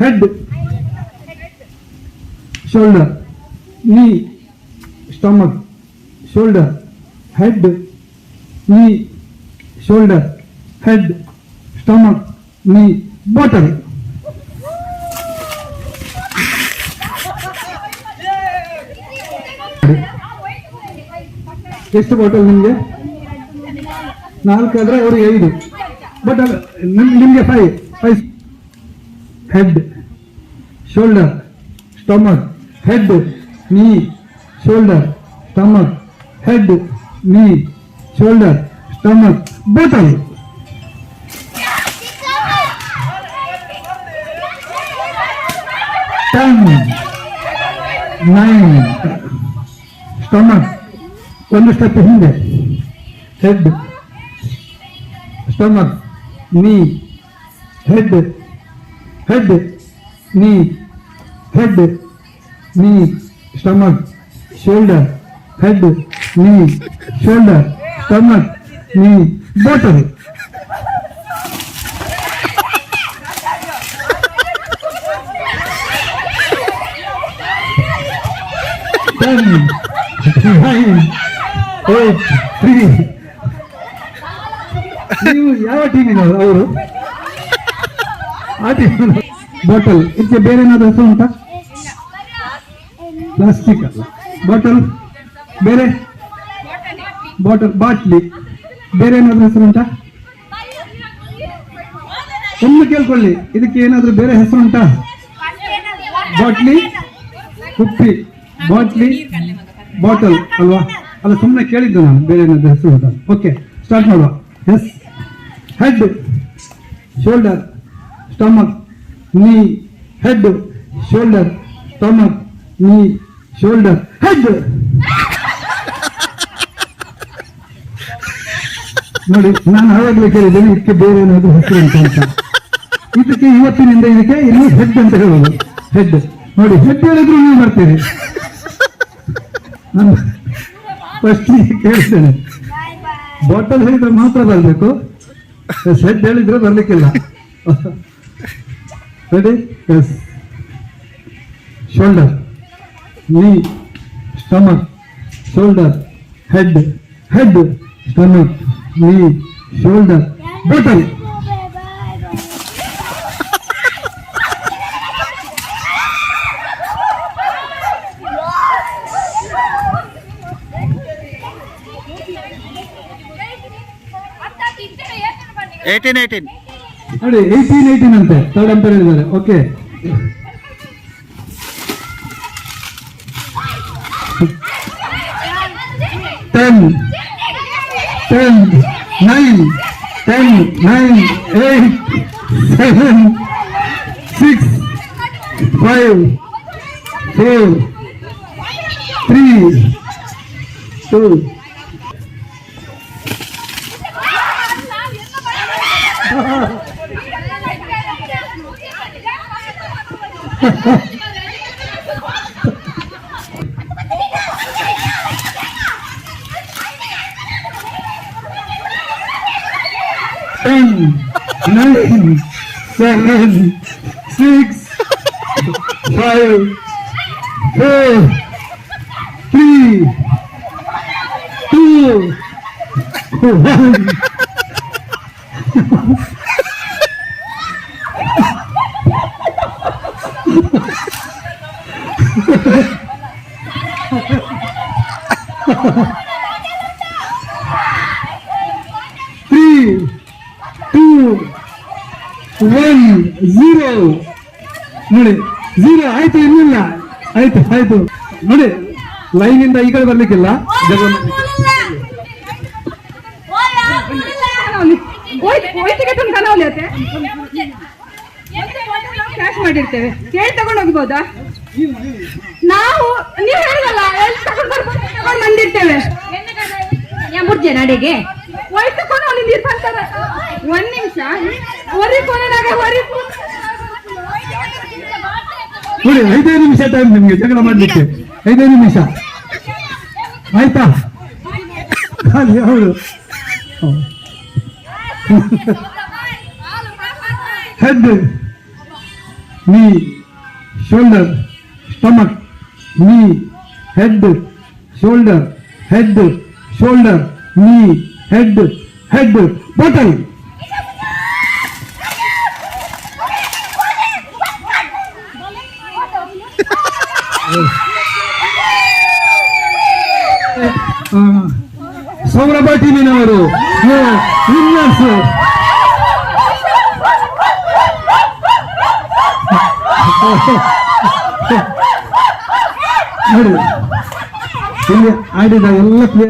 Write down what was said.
Head shoulder knee stomach shoulder head knee shoulder head stomach knee bottle ಎಷ್ಟು bottle ನಿಮಗೆ? ನಾಲ್ಕಾದ್ರೆ ಅವ್ರಿಗೆ ಐದು. ಬಟ್ ನಿಮಗೆ five five head shoulder stomach head knee shoulder stomach head knee shoulder stomach bottle ten nine stomach ಒಂದು step ಹಿಂದೆ head stomach knee head head knee head knee stomach shoulder head knee shoulder stomach knee bottle ನೀವು ಯಾವ ಟೀಮಿನವರು ಅವರು? Bottle ಇದಕ್ಕೆ ಬೇರೆ ಏನಾದ್ರು ಹೆಸರು ಉಂಟಾ? ಪ್ಲಾಸ್ಟಿಕ್ ಅಲ್ಲ. ಬಾಟಲ್ ಬೇರೆ? ಬಾಟಲ್ ಬಾಟ್ಲಿ ಬೇರೆ ಏನಾದ್ರು ಹೆಸರು ಉಂಟಾ? ಒಮ್ಮೆ ಕೇಳ್ಕೊಳ್ಳಿ. ಇದಕ್ಕೆ ಏನಾದ್ರೂ ಬೇರೆ ಹೆಸರು ಉಂಟಾ? ಬಾಟ್ಲಿ ಕುಪ್ಪಿ ಬಾಟ್ಲಿ ಬಾಟಲ್ ಅಲ್ವಾ? ಅಲ್ಲ ಸುಮ್ಮನೆ ಕೇಳಿದ್ದು ನಾನು. ಬೇರೆ ಏನಾದ್ರೂ ಹೆಸರು ಉಂಟಾ? ಓಕೆ ಸ್ಟಾರ್ಟ್ ಮಾಡುವ. Yes head shoulder stomach knee head shoulder stomach knee shoulder head ನೋಡಿ, ನಾನು ಆವಾಗಲೇ ಕೇಳಿದ್ದೇನೆ, ಇದಕ್ಕೆ ಬೇರೆ ಏನಾದ್ರು ಹೆಸರು ಅಂತ ಅಂತ. ಇದಕ್ಕೆ ಇವತ್ತಿನಿಂದ ಇದಕ್ಕೆ ಇಲ್ಲಿ ಹೆಡ್ ಅಂತ ಹೇಳೋದು. ಹೆಡ್ ನೋಡಿ ಹೆಡ್ ಹೇಳಿದ್ರು ನೀವು ಬರ್ತೀರಿ ನಾನು ಫಸ್ಟ್ ಕೇಳ್ತೇನೆ ಬಾಟಲ್ ಹೇಳಿದ್ರೆ ಮಾತ್ರ ಬರಬೇಕು. ಹೆಡ್ ಹೇಳಿದ್ರೆ ಬರ್ಲಿಕ್ಕಿಲ್ಲ. Ready yes shoulder knee stomach shoulder head head stomach knee shoulder button eighteen eighteen ನೋಡಿ ಏಯ್ಟೀನ್ ಏಯ್ಟೀನ್ ಅಂತೆ ಥರ್ಡ್ ಅಂಪೇರ್ ಹೇಳಿದ್ದಾರೆ okay ten ten nine ten nine eight seven six five four three two ten, nine, seven, six, five, four, three, two, one. Three, two, one zero ನೋಡಿ zero ಆಯ್ತು ಇರಲಿಲ್ಲ ಆಯ್ತು ಆಯ್ತು ನೋಡಿ line ಇಂದ ಈ ಕಡೆ ಬರ್ಲಿಕ್ಕಿಲ್ಲ ಕ್ಯಾಶ್ ಮಾಡಿರ್ತೇವೆ ಕೇಳಿ ತಗೊಂಡು ಹೋಗ್ಬೋದಾ ನಾವು, ನೀವು ಹೇಳಿದಲ್ಲ ತಗೊಂಡ್ ಬಂದಿರ್ತೇವೆ. ಮುರ್ಜೆ ನಡಿಗೆ. ಹೋಯ್ತು ಕೊನೆ ನೀರು ಬರ್ತಾರ ಒಂದ್ ನಿಮಿಷ. ಒರಿ ಕೊನೆದಾಗ ಹೊರಿ ನೋಡಿ, ಐದೇ ನಿಮಿಷ ಟೈಮ್ ನಿಮ್ಗೆ ಜಗಳ ಮಾಡ್ಲಿಕ್ಕೆ. ಐದೇ ನಿಮಿಷ. ಆಯ್ತಾ? ಹೌದು. Head knee shoulder stomach knee head shoulder head shoulder knee head head bottle Saurabha ಟೀಮಿನವರು winners ನೋಡಿ ಇಲ್ಲಿ ಆಡಿದ ಎಲ್ಲ